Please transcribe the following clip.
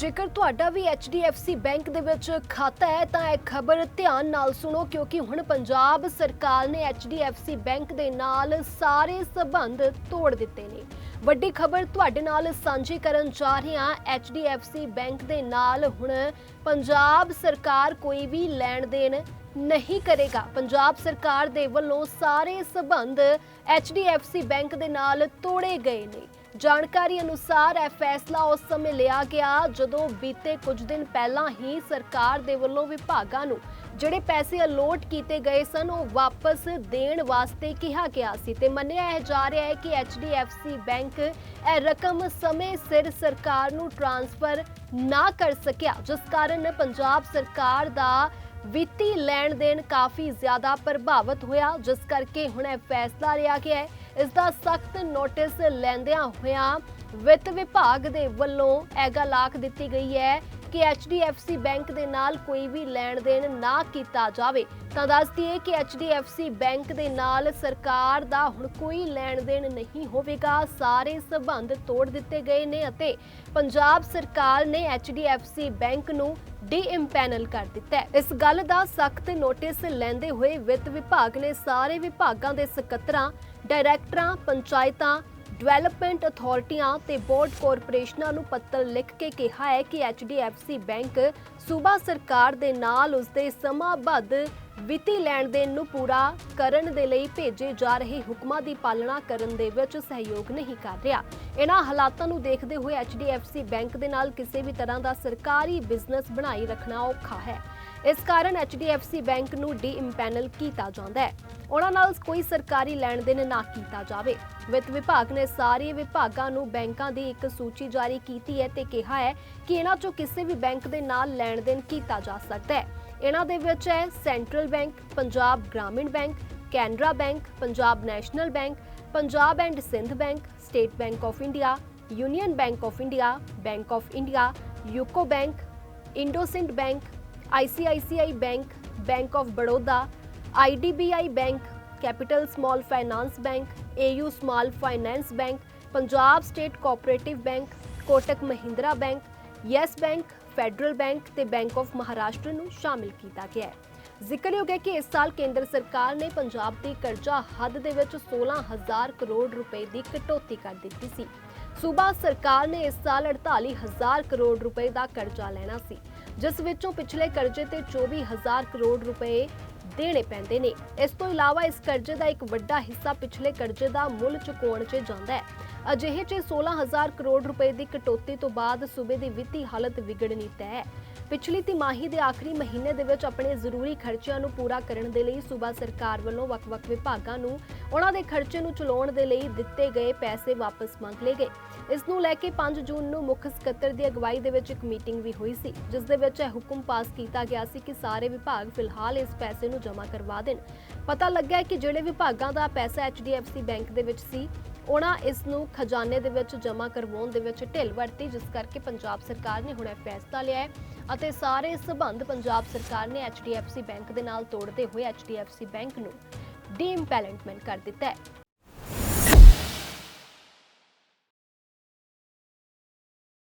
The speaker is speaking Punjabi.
ਜੇਕਰ ਤੁਹਾਡਾ ਵੀ HDFC ਬੈਂਕ ਦੇ ਵਿੱਚ ਖਾਤਾ ਹੈ, ਤਾਂ ਇਹ ਖਬਰ ਧਿਆਨ ਨਾਲ ਸੁਣੋ, ਕਿਉਂਕਿ ਹੁਣ ਪੰਜਾਬ ਸਰਕਾਰ ਨੇ HDFC ਬੈਂਕ ਦੇ ਨਾਲ ਸਾਰੇ ਸਬੰਧ ਤੋੜ ਦਿੱਤੇ ਨੇ। ਵੱਡੀ ਖਬਰ ਤੁਹਾਡੇ ਨਾਲ ਸਾਂਝੀ ਕਰਨ ਜਾ ਰਹੇ ਹਾਂ। HDFC ਬੈਂਕ ਦੇ ਨਾਲ ਹੁਣ ਪੰਜਾਬ ਸਰਕਾਰ ਕੋਈ ਵੀ ਲੈਣ ਦੇਣ ਨਹੀਂ ਕਰੇਗਾ। ਪੰਜਾਬ ਸਰਕਾਰ ਦੇ ਵੱਲੋਂ ਸਾਰੇ ਸਬੰਧ HDFC ਬੈਂਕ ਦੇ ਨਾਲ ਤੋੜੇ ਗਏ ਨੇ। ਜਾਣਕਾਰੀ ਅਨੁਸਾਰ ਇਹ ਫੈਸਲਾ ਉਸ ਸਮੇਂ ਲਿਆ ਗਿਆ ਜਦੋਂ ਬੀਤੇ ਕੁਝ ਦਿਨ ਪਹਿਲਾਂ ਹੀ ਸਰਕਾਰ ਦੇ ਵੱਲੋਂ ਵਿਭਾਗਾਂ ਨੂੰ ਜਿਹੜੇ ਪੈਸੇ ਅਲੋਟ ਕੀਤੇ ਗਏ ਸਨ, ਉਹ ਵਾਪਸ ਦੇਣ ਵਾਸਤੇ ਕਿਹਾ ਗਿਆ ਸੀ ਤੇ ਮੰਨਿਆ ਜਾ ਰਿਹਾ ਹੈ ਕਿ HDFC ਬੈਂਕ ਇਹ ਰਕਮ ਸਮੇਂ ਸਿਰ ਸਰਕਾਰ ਨੂੰ ਟ੍ਰਾਂਸਫਰ ਨਾ ਕਰ ਸਕਿਆ, ਜਿਸ ਕਾਰਨ ਪੰਜਾਬ ਸਰਕਾਰ ਦਾ ਵਿੱਤੀ ਲੈਣ ਦੇਣ ਕਾਫੀ ਜ਼ਿਆਦਾ ਪ੍ਰਭਾਵਿਤ ਹੋਇਆ, ਜਿਸ ਕਰਕੇ ਹੁਣ ਇਹ ਫੈਸਲਾ ਲਿਆ ਗਿਆ ਹੈ। ਇਸ ਦਾ ਸਖਤ ਨੋਟਿਸ ਲੈਂਦਿਆਂ ਹੋਇਆਂ ਵਿੱਤ ਵਿਭਾਗ ਦੇ ਵੱਲੋਂ ਇਹ ਗੱਲ ਆਖ ਦਿੱਤੀ ਗਈ ਹੈ ਕਿ HDFC ਬੈਂਕ ਦੇ ਨਾਲ ਕੋਈ ਵੀ ਲੈਣ ਦੇਣ ਨਾ ਕੀਤਾ ਜਾਵੇ। ਤਾਂ ਦੱਸ ਦਈਏ ਕਿ HDFC ਬੈਂਕ ਦੇ ਨਾਲ ਸਰਕਾਰ ਦਾ ਹੁਣ ਕੋਈ ਲੈਣ ਦੇਣ ਨਹੀਂ ਹੋਵੇਗਾ। ਸਾਰੇ ਸਬੰਧ ਤੋੜ ਦਿੱਤੇ ਗਏ ਨੇ ਅਤੇ ਪੰਜਾਬ ਸਰਕਾਰ ਨੇ HDFC ਬੈਂਕ ਨੂੰ ਡੀ-ਇੰਪੈਨਲ ਕਰ ਦਿੱਤਾ ਹੈ। ਇਸ ਗੱਲ ਦਾ ਸਖਤ ਨੋਟਿਸ ਲੈਂਦੇ ਹੋਏ ਵਿੱਤ ਵਿਭਾਗ ਨੇ ਸਾਰੇ ਵਿਭਾਗਾਂ ਦੇ ਸਕੱਤਰਾਂ, ਡਾਇਰੈਕਟਰਾਂ, ਪੰਚਾਇਤਾਂ ਡਿਵੈਲਪਮੈਂਟ ਅਥਾਰਟੀਆਂ ਤੇ ਬੋਰਡ ਕਾਰਪੋਰੇਸ਼ਨਾਂ ਨੂੰ ਪੱਤਰ ਲਿਖ ਕੇ ਕਿਹਾ ਹੈ ਕਿ HDFC ਬੈਂਕ ਸੂਬਾ ਸਰਕਾਰ ਦੇ ਨਾਲ ਉਸਦੇ ਸਮਾਬੱਧ ਵਿੱਤੀ ਲੈਣ ਦੇਣ ਨੂੰ ਪੂਰਾ ਕਰਨ ਦੇ ਲਈ ਭੇਜੇ ਜਾ ਰਹੇ ਹੁਕਮਾਂ ਦੀ ਪਾਲਣਾ ਕਰਨ ਦੇ ਵਿੱਚ ਸਹਿਯੋਗ ਨਹੀਂ ਕਰ ਰਿਹਾ। ਇਹਨਾਂ ਹਾਲਾਤਾਂ ਨੂੰ ਦੇਖਦੇ ਹੋਏ HDFC ਬੈਂਕ ਦੇ ਨਾਲ ਕਿਸੇ ਵੀ ਤਰ੍ਹਾਂ ਦਾ ਸਰਕਾਰੀ ਬਿਜ਼ਨਸ ਬਣਾਈ ਰੱਖਣਾ ਔਖਾ ਹੈ। ਇਸ ਕਾਰਨ HDFC ਬੈਂਕ ਨੂੰ ਡੀ-ਇੰਪੈਨਲ ਕੀਤਾ ਜਾਂਦਾ ਹੈ। ਉਹਨਾਂ ਨਾਲ ਕੋਈ ਸਰਕਾਰੀ ਲੈਣ ਦੇਣ ਨਾ ਕੀਤਾ ਜਾਵੇ। ਵਿੱਤ ਵਿਭਾਗ ਨੇ ਸਾਰੇ ਵਿਭਾਗਾਂ ਨੂੰ ਬੈਂਕਾਂ ਦੀ ਇੱਕ ਸੂਚੀ ਜਾਰੀ ਕੀਤੀ ਹੈ ਤੇ ਕਿਹਾ ਹੈ ਕਿ ਇਹਨਾਂ ਚੋਂ ਕਿਸੇ ਵੀ ਬੈਂਕ ਦੇ ਨਾਲ ਲੈਣ ਦੇਣ ਕੀਤਾ ਜਾ ਸਕਦਾ ਹੈ। ਇਹਨਾਂ ਦੇ ਵਿੱਚ ਹੈ Central Bank, Punjab Gramin Bank, Canara Bank, Punjab National Bank, Punjab and Sind Bank, State Bank of India, Union Bank of India, Bank of India, UCO Bank, IndusInd Bank ICICI Bank Bank of Baroda IDBI Bank, Capital Small Finance Bank AU Small Finance Bank, Punjab State Cooperative Bank, Kotak Mahindra Bank, Yes Bank, Federal Bank ਤੇ ਬੈਂਕ ਆਫ ਮਹਾਰਾਸ਼ਟਰ ਨੂੰ ਸ਼ਾਮਿਲ ਕੀਤਾ ਗਿਆ ਹੈ। ਜ਼ਿਕਰਯੋਗ ਹੈ ਕਿ ਇਸ ਸਾਲ ਕੇਂਦਰ ਸਰਕਾਰ ਨੇ ਪੰਜਾਬ ਦੀ ਕਰਜ਼ਾ ਹੱਦ ਦੇ ਵਿੱਚ 16000 ਕਰੋੜ ਰੁਪਏ ਦੀ ਕਟੌਤੀ ਕਰ ਦਿੱਤੀ ਸੀ। ਸੂਬਾ ਸਰਕਾਰ ਨੇ ਇਸ ਸਾਲ 48000 ਕਰੋੜ ਰੁਪਏ ਦਾ ਕਰਜ਼ਾ ਲੈਣਾ ਸੀ, ਜਿਸ ਵਿੱਚੋਂ ਪਿਛਲੇ ਕਰਜ਼ੇ ਤੇ 24000 ਕਰੋੜ ਰੁਪਏ ਦੇਣੇ ਪੈਂਦੇ ਨੇ। ਇਸ ਤੋਂ ਇਲਾਵਾ ਇਸ ਕਰਜ਼ੇ ਦਾ ਇੱਕ ਵੱਡਾ ਹਿੱਸਾ ਪਿਛਲੇ ਕਰਜ਼ੇ ਦਾ ਮੁੱਲ ਚੁਕਾਉਣ 'ਚ ਜਾਂਦਾ ਹੈ। ਅਜਿਹੇ 'ਚ 16000 ਕਰੋੜ ਰੁਪਏ ਦੀ ਕਟੌਤੀ ਤੋਂ ਬਾਅਦ ਸੂਬੇ ਦੀ ਵਿੱਤੀ ਹਾਲਤ ਵਿਗੜਨੀ ਤੈਅ ਹੈ। ਪਿਛਲੀ ਤਿਮਾਹੀ ਦੇ ਆਖਰੀ ਮਹੀਨੇ ਦੇ ਵਿੱਚ ਆਪਣੇ ਜ਼ਰੂਰੀ ਖਰਚਿਆਂ ਨੂੰ ਪੂਰਾ ਕਰਨ ਦੇ ਲਈ ਸੂਬਾ ਸਰਕਾਰ ਵੱਲੋਂ ਵੱਖ-ਵੱਖ ਵਿਭਾਗਾਂ ਨੂੰ ਉਹਨਾਂ ਦੇ ਖਰਚੇ ਨੂੰ ਚਲਾਉਣ ਦੇ ਲਈ ਦਿੱਤੇ ਗਏ ਪੈਸੇ ਵਾਪਸ ਮੰਗ ਲਏ ਗਏ। ਇਸ ਨੂੰ ਲੈ ਕੇ 5 ਜੂਨ ਨੂੰ ਮੁੱਖ ਸਕੱਤਰ ਦੀ ਅਗਵਾਈ ਦੇ ਵਿੱਚ ਇੱਕ ਮੀਟਿੰਗ ਵੀ ਹੋਈ ਸੀ, ਜਿਸ ਦੇ ਵਿੱਚ ਇਹ ਹੁਕਮ ਪਾਸ ਕੀਤਾ ਗਿਆ ਸੀ ਕਿ ਸਾਰੇ ਵਿਭਾਗ ਫਿਲਹਾਲ ਇਸ ਪੈਸੇ ਨੂੰ ਜਮ੍ਹਾਂ ਕਰਵਾ ਦੇਣ। ਪਤਾ ਲੱਗਾ ਕਿ ਜਿਹੜੇ ਵਿਭਾਗਾਂ ਦਾ ਪੈਸਾ HDFC ਬੈਂਕ ਦੇ ਵਿੱਚ ਸੀ ਉਹਨਾਂ ਇਸ ਨੂੰ ਖਜ਼ਾਨੇ ਦੇ ਵਿੱਚ ਜਮ੍ਹਾਂ ਕਰਵਾਉਣ ਦੇ ਵਿੱਚ ਢਿੱਲ ਵਰਤੀ, ਜਿਸ ਕਰਕੇ ਪੰਜਾਬ ਸਰਕਾਰ ਨੇ ਹੁਣ ਇਹ ਫੈਸਲਾ ਲਿਆ ਹੈ ਅਤੇ ਸਾਰੇ ਸਬੰਧ ਪੰਜਾਬ ਸਰਕਾਰ ਨੇ HDFC ਬੈਂਕ ਦੇ ਨਾਲ ਤੋੜਦੇ ਹੋਏ HDFC ਬੈਂਕ ਨੂੰ ਡੀ-ਇੰਪੈਲਮੈਂਟ ਕਰ ਦਿੱਤਾ ਹੈ।